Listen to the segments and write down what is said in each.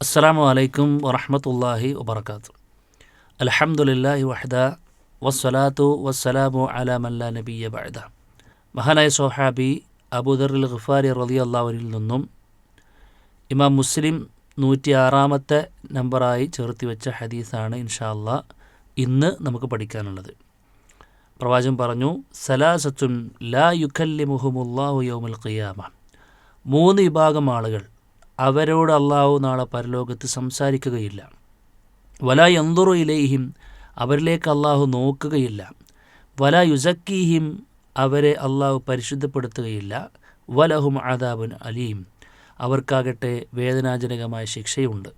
അസ്സാം വലൈക്കും വറഹമത്തല്ലാഹി വബർക്കാത്തു അലഹമുല്ലാഹി വഹദ വസ്സലാത്തു വസ്സലാമു അലാമല്ല നബിയ ബഅദ. മഹാനായ സൊഹാബി അബൂദറിൽ ഖുഫാരി റലി അള്ളാഹുവിൽ നിന്നും ഇമാം മുസ്ലിം നൂറ്റി ആറാമത്തെ നമ്പറായി ചേർത്തി വെച്ച ഹദീസാണ് ഇൻഷാല്ല ഇന്ന് നമുക്ക് പഠിക്കാനുള്ളത്. പ്രവാചകൻ പറഞ്ഞു സലാസത്തുൻ ലാ യുഖല്ലിമുഹുമുല്ലാഹു യൗമുൽ ഖിയാമ. മൂന്ന് വിഭാഗം ആളുകൾ അവരോട് അള്ളാഹു നാളെ പരലോകത്ത് സംസാരിക്കുകയില്ല. വല യന്തുറു ഇലേഹിം അവരിലേക്ക് അള്ളാഹു നോക്കുകയില്ല. വല യുസക്കീഹിം അവരെ അള്ളാഹു പരിശുദ്ധപ്പെടുത്തുകയില്ല. വലഹും ആദാബുൻ അലീം അവർക്കാകട്ടെ വേദനാജനകമായ ശിക്ഷയുണ്ട്.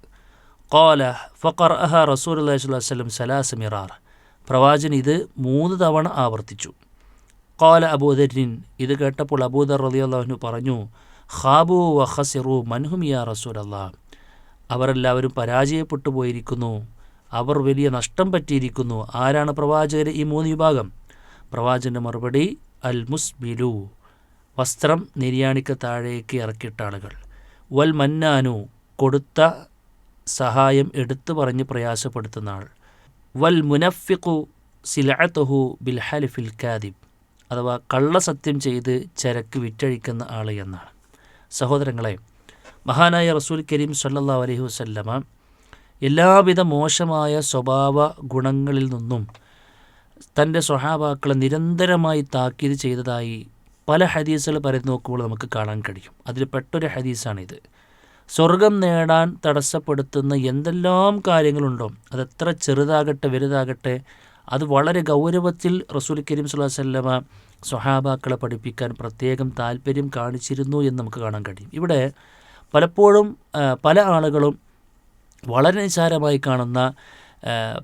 കോല ഫക്കർ അഹ റസൂൽ അള്ളഹി സ്വലം സലാസ് മിറാർ പ്രവാചൻ ഇത് മൂന്ന് തവണ ആവർത്തിച്ചു. കോല അബൂദരിൻ ഇത് കേട്ടപ്പോൾ അബൂദർ റലിയല്ലാഹുനു പറഞ്ഞു ഖാബു വ ഖസിറു മൻഹും യാ റസൂൽ അള്ളാഹ് അവരെല്ലാവരും പരാജയപ്പെട്ടു പോയിരിക്കുന്നു. അവർ വലിയ നഷ്ടം പറ്റിയിരിക്കുന്നു. ആരാണ് പ്രവാചകരെ ഈ മൂന്ന് വിഭാഗം? പ്രവാചകന്റെ മറുപടി അൽ മുസ്ബിലു. വസ്ത്രം നിര്യാണിക്ക് താഴേക്ക് ഇറക്കിയിട്ട ആളുകൾ. വൽ മന്നാനു കൊടുത്ത സഹായം എടുത്തു പറഞ്ഞ് പ്രയാസപ്പെടുത്തുന്ന ആൾ. വൽ മുനഫിഖു സിലഅത്തുഹു ബിൽ ഹലിഫിൽ കാദിബ്. അഥവാ കള്ളസത്യം ചെയ്ത് ചരക്ക് വിറ്റഴിക്കുന്ന ആൾ എന്നാണ്. സഹോദരങ്ങളെ മഹാനായ റസൂൽ കരീം സല്ലാ അലൈഹി വസ്ല്ലമ എല്ലാവിധ മോശമായ സ്വഭാവ ഗുണങ്ങളിൽ നിന്നും തന്റെ സ്വഹാബാക്കളെ നിരന്തരമായി താക്കീത് ചെയ്തതായി പല ഹദീസുകൾ പറഞ്ഞു നോക്കുമ്പോൾ നമുക്ക് കാണാൻ കഴിയും. അതിൽ പെട്ടൊരു ഹദീസാണിത്. സ്വർഗം നേടാൻ തടസ്സപ്പെടുത്തുന്ന എന്തെല്ലാം കാര്യങ്ങളുണ്ടോ അതെത്ര ചെറുതാകട്ടെ വലുതാകട്ടെ അത് വളരെ ഗൗരവത്തിൽ റസൂൽ കരീം സുല്ലാ വല്ലമ സ്വഹാബാക്കളെ പഠിപ്പിക്കാൻ പ്രത്യേകം താല്പര്യം കാണിച്ചിരുന്നു എന്ന് നമുക്ക് കാണാൻ കഴിയും. ഇവിടെ പലപ്പോഴും പല ആളുകളും വളരെ നിസാരമായി കാണുന്ന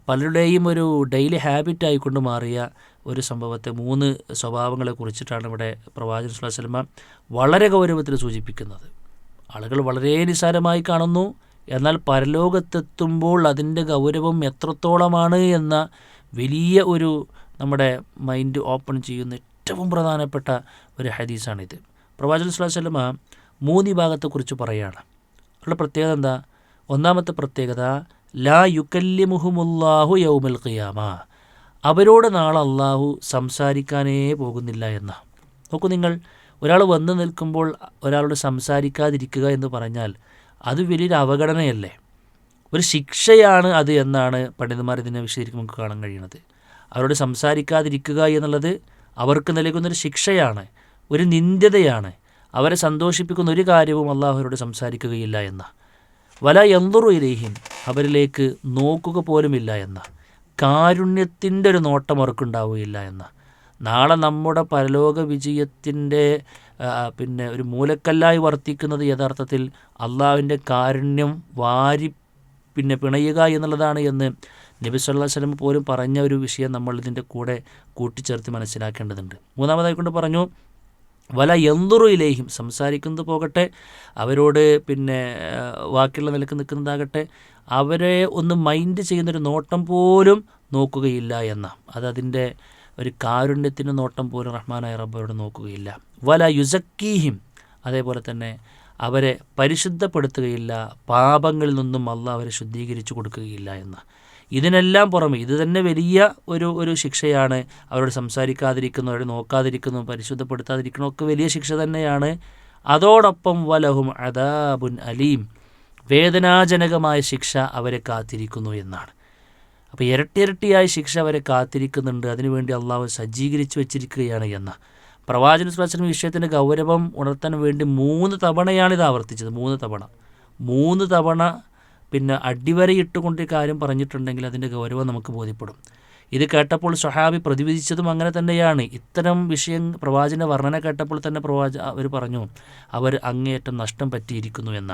പലരുടെയും ഒരു ഡെയിലി ഹാബിറ്റായിക്കൊണ്ട് മാറിയ ഒരു സംഭവത്തെ മൂന്ന് സ്വഭാവങ്ങളെ കുറിച്ചിട്ടാണ് ഇവിടെ പ്രവാചകൻ സുല്ലാ സലമ വളരെ ഗൗരവത്തിൽ സൂചിപ്പിക്കുന്നത്. ആളുകൾ വളരെ നിസാരമായി കാണുന്നു എന്നാൽ പരലോകത്തെത്തുമ്പോൾ അതിന്റെ ഗൗരവം എത്രത്തോളമാണ് എന്ന വലിയ ഒരു നമ്മുടെ മൈൻഡ് ഓപ്പൺ ചെയ്യുന്ന ഏറ്റവും പ്രധാനപ്പെട്ട ഒരു ഹദീസാണിത്. പ്രവാചകൻ സ്വലാസ്ലമ മൂന്ന് വിഭാഗത്തെക്കുറിച്ച് പറയുകയാണ്. അവരുടെ പ്രത്യേകത എന്താ? ഒന്നാമത്തെ പ്രത്യേകത ലാ യുക്കല്ലിമുഹുമുല്ലാഹു യൗമൽ ഖിയാമ. അവരോട് നാളെ അള്ളാഹു സംസാരിക്കാനേ പോകുന്നില്ല എന്ന. നോക്കൂ നിങ്ങൾ ഒരാൾ വന്ന് നിൽക്കുമ്പോൾ ഒരാളോട് സംസാരിക്കാതിരിക്കുക എന്ന് പറഞ്ഞാൽ അത് വലിയൊരു അവഗണനയല്ലേ? ഒരു ശിക്ഷയാണ് അത് എന്നാണ് പണ്ഡിതന്മാർ ഇതിനെ വിശദീകരിക്കുമ്പോൾ നമുക്ക് കാണാൻ കഴിയുന്നത്. അവരോട് സംസാരിക്കാതിരിക്കുക എന്നുള്ളത് അവർക്ക് നൽകുന്നൊരു ശിക്ഷയാണ് ഒരു നിന്ദ്യതയാണ് അവരെ സന്തോഷിപ്പിക്കുന്ന ഒരു കാര്യവും അള്ളാഹുരോട് സംസാരിക്കുകയില്ല എന്ന. വല എന്തൊരു ഇലേഹിൻ അവരിലേക്ക് നോക്കുക പോലുമില്ല എന്ന. കാരുണ്യത്തിന്റെ ഒരു നോട്ടം അവർക്കുണ്ടാവുകയില്ല എന്ന. നാളെ നമ്മുടെ പരലോക വിജയത്തിന്റെ പിന്നെ ഒരു മൂലക്കല്ലായി വർത്തിക്കുന്നത് യഥാർത്ഥത്തിൽ അള്ളാഹുവിന്റെ കാരുണ്യം വാരി പിന്നെ പിണയുക എന്നുള്ളതാണ് എന്ന് നബി സല്ലാ വല്ലം പോലും പറഞ്ഞ ഒരു വിഷയം നമ്മൾ ഇതിന്റെ കൂടെ കൂട്ടിച്ചേർത്ത് മനസ്സിലാക്കേണ്ടതുണ്ട്. മൂന്നാമതായി കൊണ്ട് പറഞ്ഞു വല എന്തുറു ഇലേഹിം സംസാരിക്കുന്നത് പോകട്ടെ അവരോട് പിന്നെ ബാക്കിയുള്ള നിലയ്ക്ക് നിൽക്കുന്നതാകട്ടെ അവരെ ഒന്ന് മൈൻഡ് ചെയ്യുന്നൊരു നോട്ടം പോലും നോക്കുകയില്ല എന്ന അതതിന്റെ ഒരു കാരുണ്യത്തിന്റെ നോട്ടം പോലും റഹ്മാനായ റബ്ബയോട് നോക്കുകയില്ല. വല യുസക്കീഹിം അതേപോലെ തന്നെ അവരെ പരിശുദ്ധപ്പെടുത്തുകയില്ല പാപങ്ങളിൽ നിന്നും അല്ല അവരെ ശുദ്ധീകരിച്ചു കൊടുക്കുകയില്ല എന്ന്. ഇതിനെല്ലാം പുറമെ ഇത് തന്നെ വലിയ ഒരു ഒരു ശിക്ഷയാണ്. അവരോട് സംസാരിക്കാതിരിക്കുന്നു അവരെ നോക്കാതിരിക്കുന്നു പരിശുദ്ധപ്പെടുത്താതിരിക്കുന്നു ഒക്കെ വലിയ ശിക്ഷ തന്നെയാണ്. അതോടൊപ്പം വലഹും അദാബുൻ അലീം വേദനാജനകമായ ശിക്ഷ അവരെ കാത്തിരിക്കുന്നു എന്നാണ്. അപ്പോൾ ഇരട്ടിയിരട്ടിയായ ശിക്ഷ അവരെ കാത്തിരിക്കുന്നുണ്ട്. അതിനുവേണ്ടി അള്ളാഹു സജ്ജീകരിച്ചു വെച്ചിരിക്കുകയാണ് എന്ന. പ്രവാചന സ്വാസന വിഷയത്തിന്റെ ഗൗരവം ഉണർത്താൻ വേണ്ടി മൂന്ന് തവണയാണ് ഇത് ആവർത്തിച്ചത് മൂന്ന് തവണ. മൂന്ന് തവണ പിന്നെ അടിവരയിട്ടുകൊണ്ട് ഈ കാര്യം പറഞ്ഞിട്ടുണ്ടെങ്കിൽ അതിന്റെ ഗൗരവം നമുക്ക് ബോധ്യപ്പെടും. ഇത് കേട്ടപ്പോൾ സ്വഹാബി പ്രതിവിധിച്ചതും അങ്ങനെ തന്നെയാണ്. ഇത്തരം വിഷയം പ്രവാചന വർണന കേട്ടപ്പോൾ തന്നെ പ്രവാച അവർ പറഞ്ഞു അവർ അങ്ങേയറ്റം നഷ്ടം പറ്റിയിരിക്കുന്നു എന്ന.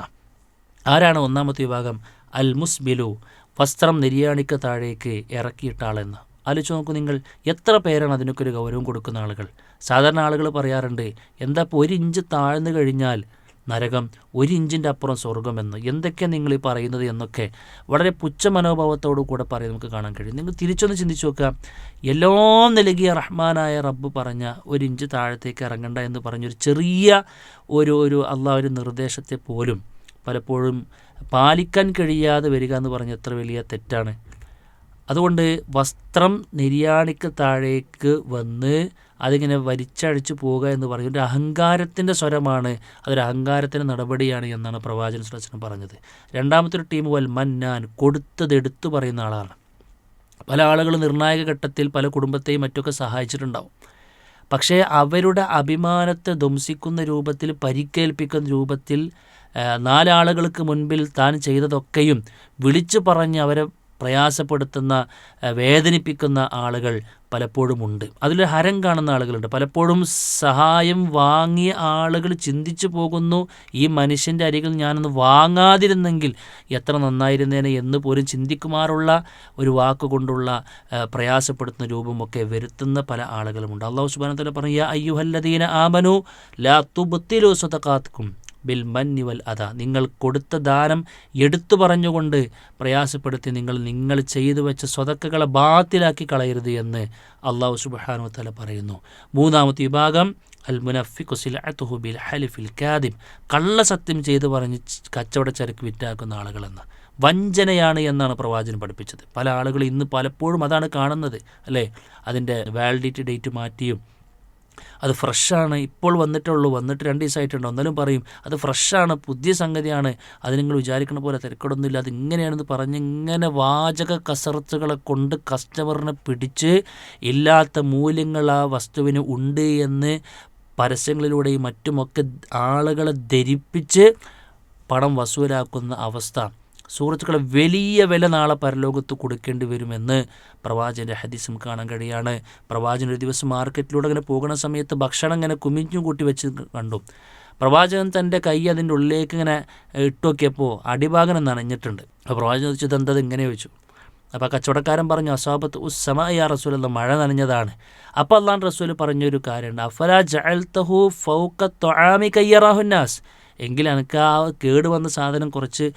ആരാണ് ഒന്നാമത്തെ വിഭാഗം? അൽ മുസ്ബിലു വസ്ത്രം നിര്യാണിക്ക് താഴേക്ക് ഇറക്കിയിട്ട ആളെന്ന് ആലോചിച്ച് നോക്കൂ നിങ്ങൾ എത്ര പേരാണ് അതിനൊക്കെ ഒരു ഗൗരവം കൊടുക്കുന്ന ആളുകൾ? സാധാരണ ആളുകൾ പറയാറുണ്ട് എന്താ ഇപ്പോൾ ഒരു ഇഞ്ച് താഴ്ന്നു കഴിഞ്ഞാൽ നരകം ഒരു ഇഞ്ചിന്റെ അപ്പുറം സ്വർഗമെന്ന് എന്തൊക്കെ നിങ്ങൾ ഈ പറയുന്നത് എന്നൊക്കെ വളരെ പുച്ഛ മനോഭാവത്തോടു കൂടെ പറയും നമുക്ക് കാണാൻ കഴിയും. നിങ്ങൾ തിരിച്ചൊന്ന് ചിന്തിച്ചു നോക്കുക. എല്ലാം നൽകിയ റഹ്മാനായ റബ്ബ് പറഞ്ഞ ഒരു ഇഞ്ച് താഴത്തേക്ക് ഇറങ്ങണ്ട എന്ന് പറഞ്ഞൊരു ചെറിയ ഒരു ഒരു അള്ളാഹ് ഒരു നിർദ്ദേശത്തെ പോലും പലപ്പോഴും പാലിക്കാൻ കഴിയാതെ വരിക എന്ന് പറഞ്ഞ എത്ര വലിയ തെറ്റാണ്. അതുകൊണ്ട് വസ്ത്രം നിര്യാണിക്ക് താഴേക്ക് വന്ന് അതിങ്ങനെ വലിച്ചഴിച്ചു പോവുക എന്ന് പറയുന്നത് ഒരു അഹങ്കാരത്തിന്റെ സ്വരമാണ്. അതൊരു അഹങ്കാരത്തിന്റെ നടപടിയാണ് എന്നാണ് പ്രവാചകൻ സുരക്ഷൻ പറഞ്ഞത്. രണ്ടാമത്തെ ഒരു ടീം വൽ മന്നാൻ കൊടുത്തത് എടുത്തു പറയുന്ന ആളാണ്. പല ആളുകൾ നിർണായക ഘട്ടത്തിൽ പല കുടുംബത്തെയും മറ്റൊക്കെ സഹായിച്ചിട്ടുണ്ടാവും. പക്ഷേ അവരുടെ അഭിമാനത്തെ ധ്വംസിക്കുന്ന രൂപത്തിൽ പരിക്കേൽപ്പിക്കുന്ന രൂപത്തിൽ നാലാളുകൾക്ക് മുൻപിൽ താൻ ചെയ്തതൊക്കെയും വിളിച്ചു പറഞ്ഞ് അവരെ പ്രയാസപ്പെടുത്തുന്ന വേദനിപ്പിക്കുന്ന ആളുകൾ പലപ്പോഴും ഉണ്ട് അതിൽ ഹരം കാണുന്ന ആളുകളുണ്ട്. പലപ്പോഴും സഹായം വാങ്ങിയ ആളുകൾ ചിന്തിച്ചു പോകുന്നു ഈ മനുഷ്യന്റെ അരികിൽ ഞാനൊന്ന് വാങ്ങാതിരുന്നെങ്കിൽ എത്ര നന്നായിരുന്നേനെ എന്ന് പോലും ചിന്തിക്കുമാറുള്ള ഒരു വാക്കുകൊണ്ടുള്ള പ്രയാസപ്പെടുത്തുന്ന രൂപമൊക്കെ വരുത്തുന്ന പല ആളുകളുമുണ്ട്. അള്ളാഹു സുബാനത്തല പറയുക അയ്യുഹല്ലദീന ആമനു ലാ തുബത്തിലോ സ്വതക്കാത്തുക്കും ബിൽ മന്നിവൽ അത നിങ്ങൾ കൊടുത്ത ദാനം എടുത്തു പറഞ്ഞുകൊണ്ട് പ്രയാസപ്പെടുത്തി നിങ്ങൾ നിങ്ങൾ ചെയ്തു വെച്ച സ്വതക്കകളെ ബാത്തിലാക്കി കളയരുത് എന്ന് അള്ളാഹു സുബാനു തല പറയുന്നു. മൂന്നാമത്തെ വിഭാഗം അൽ മുനഫിഖുസിൽഹു ബിൽ ഹലിഫിൽ കാദിം കള്ളസത്യം ചെയ്തു പറഞ്ഞ് കച്ചവട ചരക്ക് വിറ്റാക്കുന്ന ആളുകളെന്ന്. വഞ്ചനയാണ് എന്നാണ് പ്രവാചകൻ പഠിപ്പിച്ചത്. പല ആളുകൾ ഇന്ന് പലപ്പോഴും അതാണ് കാണുന്നത് അല്ലേ? അതിന്റെ വാലിഡിറ്റി ഡേറ്റ് മാറ്റിയും അത് ഫ്രഷാണ് ഇപ്പോൾ വന്നിട്ടുള്ളൂ വന്നിട്ട് രണ്ട് ദിവസമായിട്ടുണ്ട് എന്നാലും പറയും അത് ഫ്രഷാണ് പുതിയ സംഗതിയാണ്. അത് നിങ്ങൾ വിചാരിക്കണ പോലെ തിരക്കടൊന്നുമില്ല. അത് ഇങ്ങനെയാണെന്ന് പറഞ്ഞ് ഇങ്ങനെ വാചക കസർത്തുകളെ കൊണ്ട് കസ്റ്റമറിനെ പിടിച്ച് ഇല്ലാത്ത മൂല്യങ്ങൾ ആ വസ്തുവിന് ഉണ്ട് എന്ന് പരസ്യങ്ങളിലൂടെയും മറ്റുമൊക്കെ ആളുകളെ ധരിപ്പിച്ച് പണം വസൂലാക്കുന്ന അവസ്ഥ. സുഹൃത്തുക്കളെ വലിയ വില നാളെ പരലോകത്ത് കൊടുക്കേണ്ടി വരുമെന്ന് പ്രവാചന്റെ ഹദീസും കാണാൻ കഴിയാണ്. പ്രവാചകൻ ഒരു ദിവസം മാർക്കറ്റിലൂടെ അങ്ങനെ പോകുന്ന സമയത്ത് ഭക്ഷണം ഇങ്ങനെ കുമിഞ്ഞു കൂട്ടി വെച്ച് കണ്ടു. പ്രവാചകൻ തന്റെ കൈ അതിന്റെ ഉള്ളിലേക്ക് ഇങ്ങനെ ഇട്ടുനോക്കിയപ്പോൾ അടിഭാഗം നനഞ്ഞിട്ടുണ്ട് അപ്പോൾ പ്രവാചകൻ ചോദിച്ചു ഇതെന്തത് ഇങ്ങനെ ചോദിച്ചു. അപ്പോൾ കച്ചവടക്കാരൻ പറഞ്ഞു അസാബത്ത് ഉസ്സമായ റസൂൽ എന്ന മഴ നനഞ്ഞതാണ്. അപ്പോൾ അള്ളാൻ റസൂൽ പറഞ്ഞൊരു കാര്യമുണ്ട്. അഫല ജഅൽതഹു ഫൗക തൊആമി കയ്യറാഹുന്നാസ് എങ്കിൽ എനിക്ക് ആ കേട് വന്ന സാധനം കുറച്ച്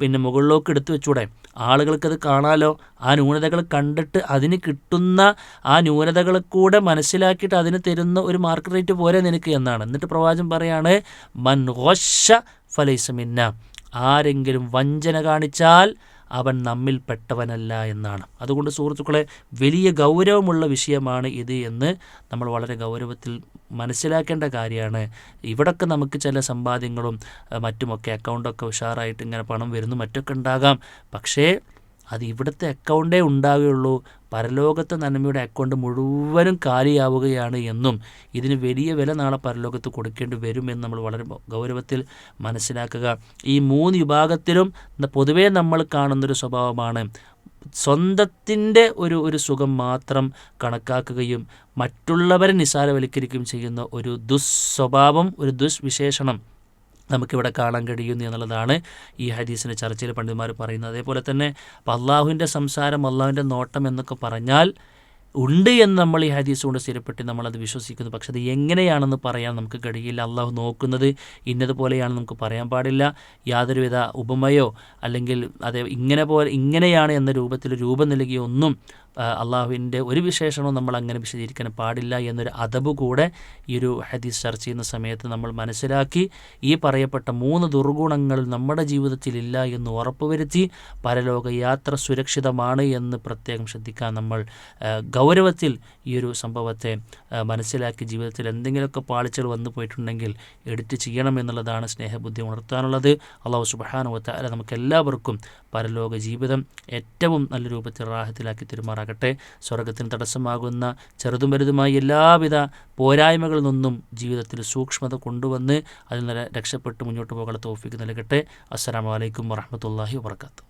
പിന്നെ മുകളിലേക്ക് എടുത്തു വെച്ചൂടെ. ആളുകൾക്കത് കാണാലോ? ആ ന്യൂനതകൾ കണ്ടിട്ട് അതിന് കിട്ടുന്ന ആ ന്യൂനതകൾ കൂടെ മനസ്സിലാക്കിയിട്ട് അതിന് തരുന്ന ഒരു മാർക്കറ്റ് റേറ്റ് പോരെ നിനക്ക് എന്നാണ്. എന്നിട്ട് പ്രവാചം പറയാണ് മൻ ഹോഷ ഫലൈസമിന്ന ആരെങ്കിലും വഞ്ചന കാണിച്ചാൽ അവൻ നമ്മിൽ പെട്ടവനല്ല എന്നാണ്. അതുകൊണ്ട് സുഹൃത്തുക്കളെ വലിയ ഗൗരവമുള്ള വിഷയമാണ് ഇത് എന്ന് നമ്മൾ വളരെ ഗൗരവത്തിൽ മനസ്സിലാക്കേണ്ട കാര്യമാണ്. ഇവിടൊക്കെ നമുക്ക് ചില സമ്പാദ്യങ്ങളും മറ്റുമൊക്കെ അക്കൗണ്ടൊക്കെ ഉഷാറായിട്ട് ഇങ്ങനെ പണം വരുന്നു മറ്റൊക്കെ ഉണ്ടാകാം. പക്ഷേ അത് ഇവിടുത്തെ അക്കൗണ്ടേ ഉണ്ടാവുകയുള്ളൂ. പരലോകത്തെ നന്മയുടെ അക്കൗണ്ട് മുഴുവനും കാലിയാവുകയാണ് എന്നും ഇതിന് വലിയ വില നാളെ പരലോകത്ത് കൊടുക്കേണ്ടി വരുമെന്ന് നമ്മൾ വളരെ ഗൗരവത്തിൽ മനസ്സിലാക്കുക. ഈ മൂന്ന് വിഭാഗത്തിലും പൊതുവേ നമ്മൾ കാണുന്നൊരു സ്വഭാവമാണ്. സ്വന്തത്തിന്റെ ഒരു ഒരു സുഖം മാത്രം കണക്കാക്കുകയും മറ്റുള്ളവരെ നിസാരവൽക്കരിക്കുകയും ചെയ്യുന്ന ഒരു ദുസ്വഭാവം ഒരു ദുഷ്വിശേഷണം നമുക്കിവിടെ കാണാൻ കഴിയുന്നു എന്നുള്ളതാണ് ഈ ഹദീസിന്റെ ചർച്ചയിൽ പണ്ഡിതന്മാർ പറയുന്നത്. അതേപോലെ തന്നെ അപ്പോൾ അള്ളാഹുവിന്റെ സംസാരം അള്ളാഹുവിന്റെ നോട്ടം എന്നൊക്കെ പറഞ്ഞാൽ ഉണ്ട് എന്ന് നമ്മൾ ഈ ഹദീസ് കൊണ്ട് സ്ഥിരപ്പെട്ട് നമ്മളത് വിശ്വസിക്കുന്നു. പക്ഷെ അത് എങ്ങനെയാണെന്ന് പറയാൻ നമുക്ക് കഴിയില്ല. അള്ളാഹു നോക്കുന്നത് ഇന്നതുപോലെയാണ് നമുക്ക് പറയാൻ പാടില്ല. യാതൊരുവിധ ഉപമയോ അല്ലെങ്കിൽ അതേ ഇങ്ങനെ പോലെ ഇങ്ങനെയാണ് എന്ന രൂപത്തിൽ രൂപം നൽകിയ ഒന്നും അള്ളാഹുവിന്റെ ഒരു വിശേഷണവും നമ്മൾ അങ്ങനെ വിശദീകരിക്കാൻ പാടില്ല എന്നൊരു അതബ് കൂടെ ഈ ഒരു ഹദീസ് ചർച്ച ചെയ്യുന്ന സമയത്ത് നമ്മൾ മനസ്സിലാക്കി ഈ പറയപ്പെട്ട മൂന്ന് ദുർഗുണങ്ങൾ നമ്മുടെ ജീവിതത്തിൽ ഇല്ല എന്ന് ഉറപ്പുവരുത്തി പരലോക യാത്ര സുരക്ഷിതമാണ് എന്ന് പ്രത്യേകം ശ്രദ്ധിക്കാൻ നമ്മൾ ഗൗരവത്തിൽ ഈ ഒരു സംഭവത്തെ മനസ്സിലാക്കി ജീവിതത്തിൽ എന്തെങ്കിലുമൊക്കെ പാളിച്ചൽ വന്നു പോയിട്ടുണ്ടെങ്കിൽ എഡിറ്റ് ചെയ്യണം എന്നുള്ളതാണ് സ്നേഹബുദ്ധി ഉണർത്താനുള്ളത്. അള്ളാഹു സുബാനുവത്ത അല്ല നമുക്ക് എല്ലാവർക്കും പരലോക ജീവിതം ഏറ്റവും നല്ല രൂപത്തിൽ റാഹത്തിലാക്കി തെരുമാറാകട്ടെ സ്വർഗത്തിന് തടസ്സമാകുന്ന ചെറുതും വലുതുമായ എല്ലാവിധ പോരായ്മകളിൽ നിന്നും ജീവിതത്തിൽ സൂക്ഷ്മത കൊണ്ടുവന്ന് അതിൽ നിന്ന് രക്ഷപ്പെട്ട് മുന്നോട്ട് പോകാനുള്ള തോഫിക്ക് നൽകട്ടെ. അസ്സാം വലൈക്കും വറഹമത്തല്ലാഹി വാത്തു